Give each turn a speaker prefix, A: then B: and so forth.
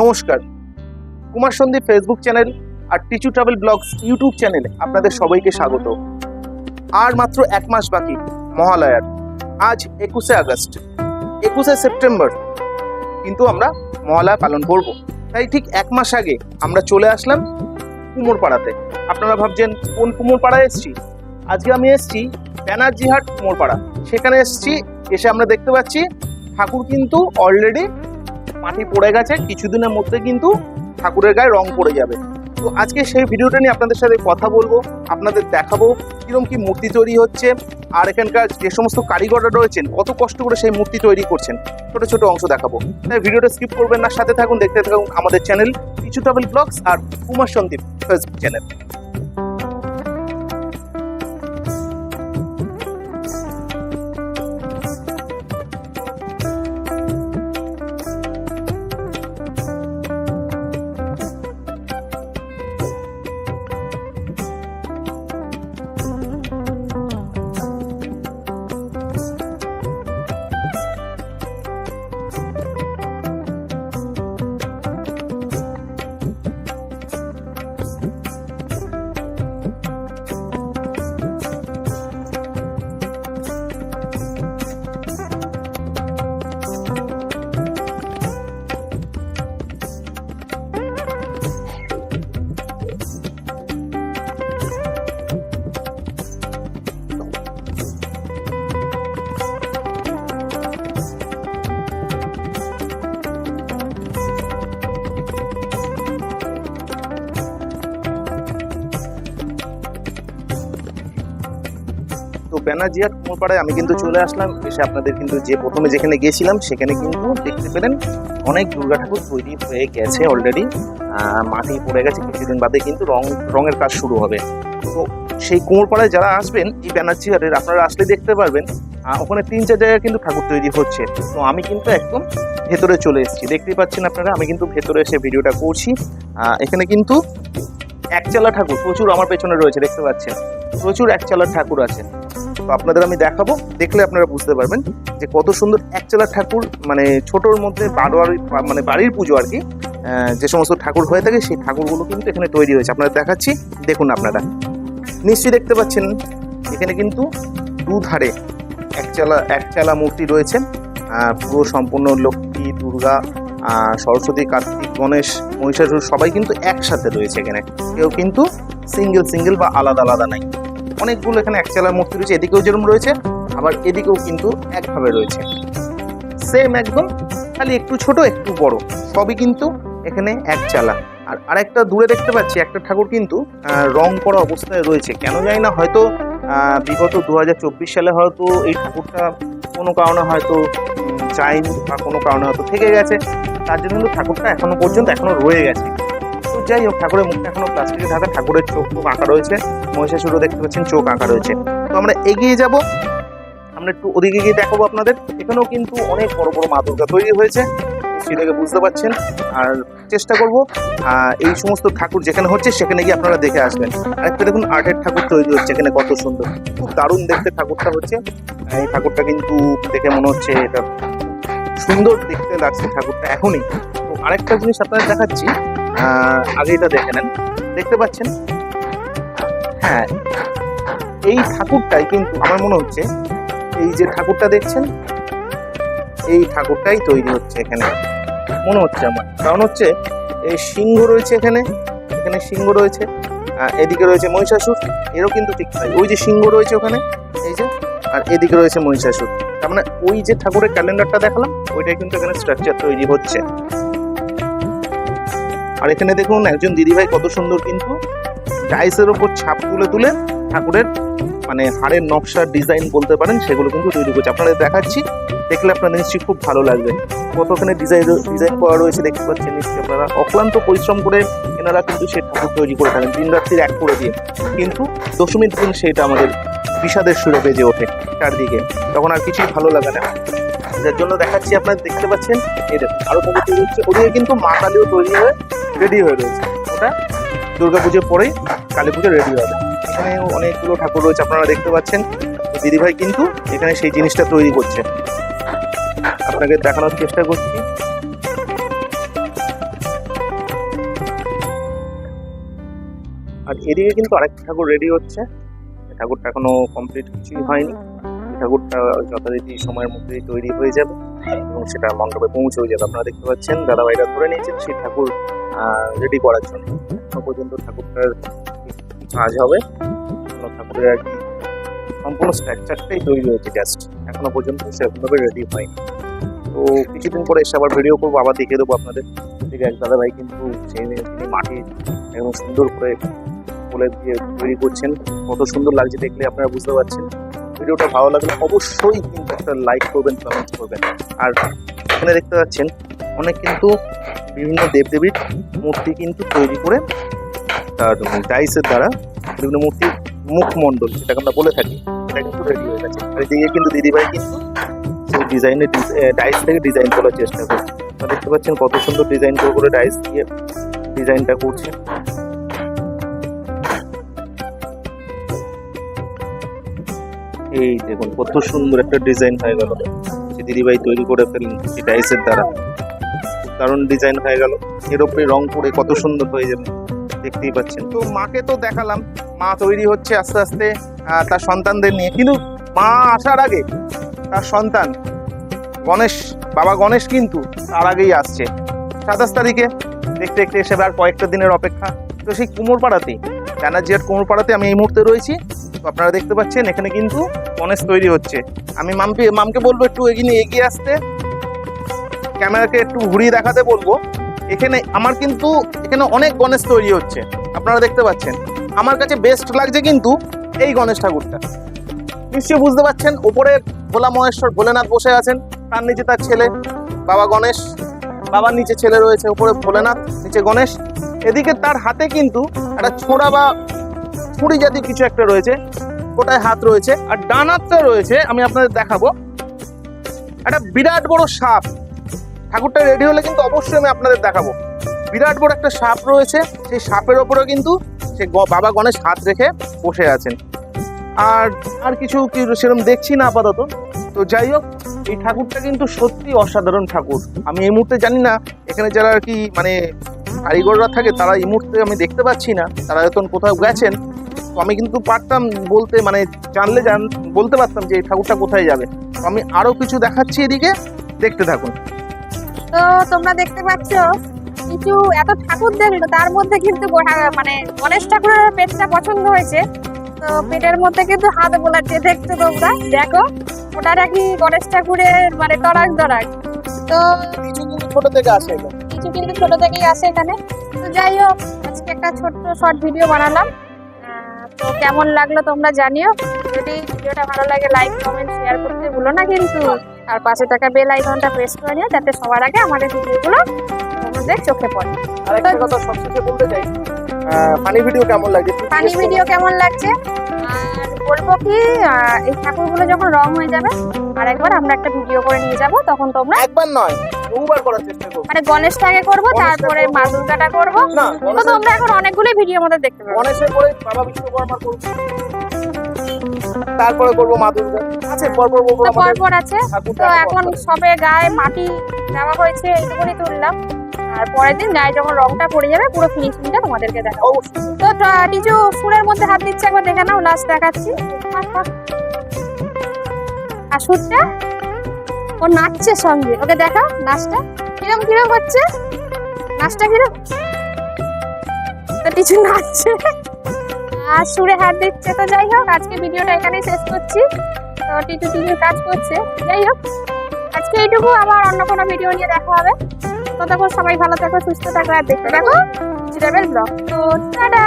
A: নমস্কার। Kumar Sandeep Facebook channel আর tissue travel blogs YouTube চ্যানেলে আপনাদের সবাইকে স্বাগত। আর মাত্র এক মাস বাকি মহালয়ার। আজ একুশে আগস্ট, একুশে সেপ্টেম্বর। কিন্তু আমরা মহালয়া পালন করব। তাই ঠিক এক মাস আগে আমরা চলে আসলাম কুমোরপাড়াতে। আপনারা ভাবছেন, কোন কুমোরপাড়ায় এসেছি? আজকে আমি এসেছি ব্যানার্জিহাট কুমোরপাড়া। সেখানে এসেছি, এসে আমরা দেখতে পাচ্ছি ঠাকুর কিন্তু অলরেডি মাটি পড়ে গেছে, কিছুদিনের মধ্যে কিন্তু ঠাকুরের গায়ে রং পড়ে যাবে। তো আজকে সেই ভিডিওটা নিয়ে আপনাদের সাথে কথা বলব, আপনাদের দেখাবো কীরকম কি মূর্তি তৈরি হচ্ছে, আর এখানকার যে সমস্ত কারিগররা রয়েছেন, কত কষ্ট করে সেই মূর্তি তৈরি করছেন, ছোট ছোট অংশ দেখাবো। তাই ভিডিওটা স্কিপ করবেন না, সাথে থাকুন, দেখতে থাকুন আমাদের চ্যানেল কিছু ট্রাভেল ব্লগস আর কুমার সন্দীপ ফেসবুক চ্যানেল ব্যানার্জিয়ার কুমোরপাড়ায় আমি কিন্তু চলে আসলাম। এসে আপনাদের কিন্তু যে প্রথমে যেখানে গিয়েছিলাম, সেখানে কিন্তু দেখতে পেলেন অনেক দুর্গা ঠাকুর তৈরি হয়ে গেছে অলরেডি মাটি পড়ে গেছে, কিছুদিন বাদে কিন্তু রং, রঙের কাজ শুরু হবে। তো সেই কুমোরপাড়ায় যারা আসবেন, এই ব্যানার্জিয়ারের আপনারা আসলে দেখতে পারবেন ওখানে তিন, চার জায়গায় কিন্তু ঠাকুর তৈরি হচ্ছে। তো আমি কিন্তু একদম ভেতরে চলে এসেছি। দেখতেই পাচ্ছেন আপনারা, আমি কিন্তু ভেতরে এসে ভিডিওটা করছি। এখানে কিন্তু একচালা ঠাকুর, প্রচুর আমার পেছনে রয়েছে, দেখতে পাচ্ছেন। প্রচুর একচালা ঠাকুর আছে। তো আপনাদের আমি দেখাবো, দেখলে আপনারা বুঝতে পারবেন যে কত সুন্দর একচালা ঠাকুর মানে ছোটোর মধ্যে বাড়োয়ার মানে বাড়ির পুজো আর কি যে সমস্ত ঠাকুর হয়ে থাকে সেই ঠাকুরগুলো কিন্তু এখানে তৈরি হয়েছে। আপনারা দেখাচ্ছি, দেখুন আপনারা। নিশ্চয়ই দেখতে পাচ্ছেন, এখানে কিন্তু দুধারে একচালা একচালা মূর্তি রয়েছে। পুরো সম্পূর্ণ লক্ষ্মী, দুর্গা সরস্বতী, কার্তিক, গণেশ, মহিষাসুর সবাই কিন্তু একসাথে রয়েছে এখানে। কেউ কিন্তু সিঙ্গেল সিঙ্গেল বা আলাদা আলাদা নাই। অনেকগুলো এখানে একচালা মূর্তি রয়েছে, এদিকেও যেরকম রয়েছে, আবার এদিকেও কিন্তু একভাবে রয়েছে। সেম একদম, খালি একটু ছোট, একটু বড়, সবই কিন্তু এখানে এক চালা। আর আরেকটা দূরে দেখতে পাচ্ছি, একটা ঠাকুর কিন্তু রং করা অবস্থায় রয়েছে। কেন জানি না, হয়তো বিগত দু হাজার চব্বিশ সালে হয়তো এই ঠাকুরটা কোনো কারণে হয়তো যায়নি বা কোনো কারণে হয়তো থেকে গেছে। তার জন্য কিন্তু ঠাকুরটা এখনও পর্যন্ত এখনও রয়ে গেছে। যাই হোক, ঠাকুরের মুখটা এখনও প্লাস্টিকে ঢাকা ঠাকুরের চোখ মুখ আঁকা রয়েছে। মহিষাসুরও দেখতে পাচ্ছেন, চোখ আঁকা রয়েছে। তো আমরা এগিয়ে যাব। আমরা একটু ওদিকে গিয়ে দেখাবো আপনাদের। এখানেও কিন্তু অনেক বড় বড় মা দুর্গা তৈরি হয়েছে। সেটাকে বুঝতে পারছেন আর চেষ্টা করব এই সমস্ত ঠাকুর যেখানে হচ্ছে, সেখানে গিয়ে আপনারা দেখে আসবেন। আরেকটা দেখুন, আর্টের ঠাকুর তৈরি হচ্ছে এখানে, কত সুন্দর। খুব দারুণ দেখতে ঠাকুরটা হচ্ছে। এই ঠাকুরটা কিন্তু দেখে মনে হচ্ছে এটা সুন্দর দেখতে লাগছে ঠাকুরটা এখনই। তো আরেকটা জিনিস আপনাদের দেখাচ্ছি আগে এটা দেখে নেন। দেখতে পাচ্ছেন? হ্যাঁ। এই ঠাকুরটাই কিন্তু আমার মনে হচ্ছে, এই যে ঠাকুরটা দেখছেন, এই ঠাকুরটাই তৈরি হচ্ছে এখানে। মনে হচ্ছে আমার। কারণ হচ্ছে, এই সিংহ রয়েছে এখানে এখানে সিংহ রয়েছে এদিকে রয়েছে মহিষাসুর, এরও কিন্তু ঠিক তাই। ওই যে সিংহ রয়েছে ওখানে, এই যে, আর এদিকে রয়েছে মহিষাসুর। তার মানে ওই যে ঠাকুরের ক্যালেন্ডারটা দেখালাম, ওইটাই কিন্তু এখানে স্ট্রাকচার তৈরি হচ্ছে। আর এখানে দেখুন একজন দিদিভাই কত সুন্দর কিন্তু টাইসের ওপর ছাপ তুলে তুলে ঠাকুরের মানে হাড়ের নকশার ডিজাইন বলতে পারেন, সেগুলো কিন্তু তৈরি করছে। আপনাদের দেখাচ্ছি, দেখলে আপনাদের নিশ্চয়ই খুব ভালো লাগবে। কতখানে ডিজাইন ডিজাইন করা রয়েছে দেখতে পাচ্ছেন নিশ্চয়ই আপনারা। অক্লান্ত পরিশ্রম করে এনারা কিন্তু সেই ঠাকুর তৈরি করে থাকেন, দিন রাত্রির এক করে দিয়ে। কিন্তু দশমীর দিন সেটা আমাদের বিষাদের সুরে বেজে ওঠে চারদিকে। তখন আর কিছুই ভালো লাগে না। যার জন্য দেখাচ্ছি, আপনারা দেখতে পাচ্ছেন, এই দেখুন, আরও তৈরি হচ্ছে। ওদিকে কিন্তু মা কালীও তৈরি হয়ে রেডি হয়ে রয়েছে। ওটা দুর্গাপুজোর পরেই কালী পুজো রেডি হবে। এখানে অনেকগুলো ঠাকুর রয়েছে, আপনারা দেখতে পাচ্ছেন। দিদিভাই কিন্তু এখানে সেই জিনিসটা তৈরি করছে। আপনাকে দেখানোর চেষ্টা করছি। আর এদিকে কিন্তু আরেকটা ঠাকুর রেডি হচ্ছে। ঠাকুরটা এখনও কমপ্লিট কিছুই হয়নি। ঠাকুরটা যথারীতি সময়ের মধ্যেই তৈরি হয়ে যাবে এবং সেটা মণ্ডপে পৌঁছেও যাবে। আপনারা দেখতে পাচ্ছেন, দাদাভাইরা ধরে নিয়েছেন সেই ঠাকুর রেডি করার জন্য। পর্যন্ত ঠাকুরটার কাজ হবে। ঠাকুরের আর কি সম্পূর্ণ স্ট্রাকচারটাই তৈরি হয়েছে জাস্ট এখনও পর্যন্ত সেরকমভাবে রেডি হয়নি। তো কিছুদিন পরে এসে আবার ভিডিও করব, আবার দেখিয়ে দেবো আপনাদের। ঠিক আছে দাদা ভাই কিন্তু সেই মাটি একদম সুন্দর করে বলে দিয়ে তৈরি করছেন। কত সুন্দর লাগছে দেখলে আপনারা বুঝতে পারছেন। ভিডিওটা ভালো লাগলে অবশ্যই কিন্তু একটা লাইক করবেন কমেন্ট করবেন। আর এখানে দেখতে পাচ্ছেন, অনেক কিন্তু বিভিন্ন দেবদেবীর মূর্তি কিন্তু তৈরি করে তার ডাইসের দ্বারা বিভিন্ন মূর্তির মুখমণ্ডল, যেটাকে আমরা বলে থাকি, সেটা কিন্তু রেডি হয়ে গেছে। আর এদিকে কিন্তু দিদিভাই কিন্তু সেই ডিজাইনের ডাইস থেকে ডিজাইন করার চেষ্টা করছে। আপনারা দেখতে পাচ্ছেন কত সুন্দর ডিজাইন করে করে ডাইস দিয়ে ডিজাইনটা করছে। এই দেখুন, কত সুন্দর একটা ডিজাইন হয়ে গেল। দিদিভাই তৈরি করে ফেলেন এই ডাইসের দ্বারা। দারুণ ডিজাইন হয়ে গেল। এর উপরে রং করে কত সুন্দর হয়ে যাবে। দেখতেই পাচ্ছেন। তো মাকে তো দেখালাম। মা তৈরি হচ্ছে আস্তে আস্তে তার সন্তানদের নিয়ে। কিন্তু মা আসার আগে তার সন্তান গণেশ, বাবা গণেশ কিন্তু তার আগেই আসছে। সাতাশ তারিখে দেখতে দেখতে এসে আর কয়েকটা দিনের অপেক্ষা। তো সেই কুমোরপাড়াতেই ব্যানার্জিয়ার কুমোরপাড়াতে আমি এই মুহূর্তে রয়েছি। তো আপনারা দেখতে পাচ্ছেন, এখানে কিন্তু গণেশ তৈরি হচ্ছে। আমি মামকে মামকে বলব একটু এগিয়ে এগিয়ে আসতে। ক্যামেরাকে একটু ঘুরিয়ে দেখাতে বলব। এখানে আমার কিন্তু, এখানে অনেক গণেশ তৈরি হচ্ছে। আপনারা দেখতে পাচ্ছেন। আমার কাছে বেস্ট লাগছে কিন্তু এই গণেশ ঠাকুরটা। নিশ্চয়ই বুঝতে পারছেন, ওপরে ভোলা মহেশ্বর ভোলেনাথ বসে আছেন। তার নিচে তার ছেলে, বাবা গণেশ। বাবার নিচে ছেলে রয়েছে উপরে ভোলেনাথ, নিচে গণেশ। এদিকে তার হাতে কিন্তু একটা ছোড়া বা ছুরি জাতীয় কিছু একটা রয়েছে। ওটায় হাত রয়েছে। আর ডান হাতটা রয়েছে, আমি আপনাদের দেখাবো। একটা বিরাট বড় সাপ। ঠাকুরটা রেডি হলে কিন্তু অবশ্যই আমি আপনাদের দেখাবো। বিরাট বড় একটা সাপ রয়েছে, সেই সাপের ওপরে কিন্তু সে বাবা গণেশ হাত রেখে বসে আছেন। আর আর কিছু কি সেরকম দেখছি না আপাতত। তো যাই হোক, এই ঠাকুরটা কিন্তু সত্যি অসাধারণ ঠাকুর। আমি এই মুহূর্তে জানি না, এখানে যারা আর কি মানে কারিগররা থাকে, তারা এই মুহূর্তে আমি দেখতে পাচ্ছি না। তারা হয়তো কোথাও গেছেন, তো আমি কিন্তু পারতাম বলতে মানে জানলে জান, বলতে পারতাম যে এই ঠাকুরটা কোথায় যাবে। আমি আরও কিছু দেখাচ্ছি এদিকে, দেখতে থাকুন।
B: তো তোমরা দেখতে পাচ্ছ কিছু এত ঠাকুর দেখল তার মধ্যে কিন্তু মানে গণেশ ঠাকুরের পেটটা পছন্দ হয়েছে। তো পেটের মধ্যে কিন্তু হাত বোলাচ্ছে দেখছ তোমরা? দেখো ওটা নাকি গণেশ ঠাকুরের মানে তরাক তরাক তো
A: কিছু কিন্তু ছোট থেকে আসে
B: কিছু কিন্তু ছোট থেকেই আসে এখানে। তো যাই হোক আজকে একটা ছোট্ট শর্ট ভিডিও বানালাম। তো কেমন লাগল তোমরা জানিও। যদি ভিডিওটা ভালো লাগে লাইক কমেন্ট শেয়ার করতে ভুলো না কিন্তু। আর পাশে থাকা বেল আইকনটা প্রেস করে নিও যাতে সবার আগে আমাদের ভিডিওগুলো তোমাদের চোখে পড়ে।
A: আরেকটা কথা সবশেষে বলতে চাই ফানি ভিডিও কেমন লাগে
B: ফানি ভিডিও কেমন লাগছে? আর বলব কি এই ঠাকুরগুলো যখন রং হয়ে যাবে আর একবার আমরা একটা ভিডিও করে নিয়ে যাব তখন তোমরা
A: একবার নয় বহুবার করার চেষ্টা করব।
B: মানে গণেশটাকে করব
A: গণেশটা
B: তারপরে
A: করব।
B: মা দুর্গাটা করব। তো তোমরা এখন অনেকগুলো ভিডিও আমাদের দেখতে পাবে।
A: গণেশের পরে বাবা বিশ্বকর্মা করব। তারপরে করব মা দুর্গা আছে পরপর
B: পরপর আছে। তো এখন সবে গায়ে মাটি দেওয়া হয়েছে এইটুকুনি তুললাম। আর পরের দিন গায়ে যখন রংটা পড়ে যাবে পুরো ফিনিশিংটা তোমাদেরকে দেখাবো। তো টিচু সুরের মধ্যে হাত দিচ্ছে একবার দেখে নাও লাস্ট দেখাচ্ছি। আর সুরটা ও নাচছে সঙ্গে। ওকে দেখা নাচটা। কিরম কিরম হচ্ছে? নাচটা কিরম? টিচু নাচছে। আর সুরে হাত দিচ্ছে, তো যাই হোক, আজকে ভিডিওটা এখানেই শেষ করছি। তো টিটু টিটু কাজ করছে। যাই হোক, আজকে এইটুকু। আবার অন্য কোনো ভিডিও নিয়ে দেখা হবে। ততক্ষণ সবাই ভালো থাকো, সুস্থ থাকো, আর দেখতে থাকো ব্লগ। তো, টাটা!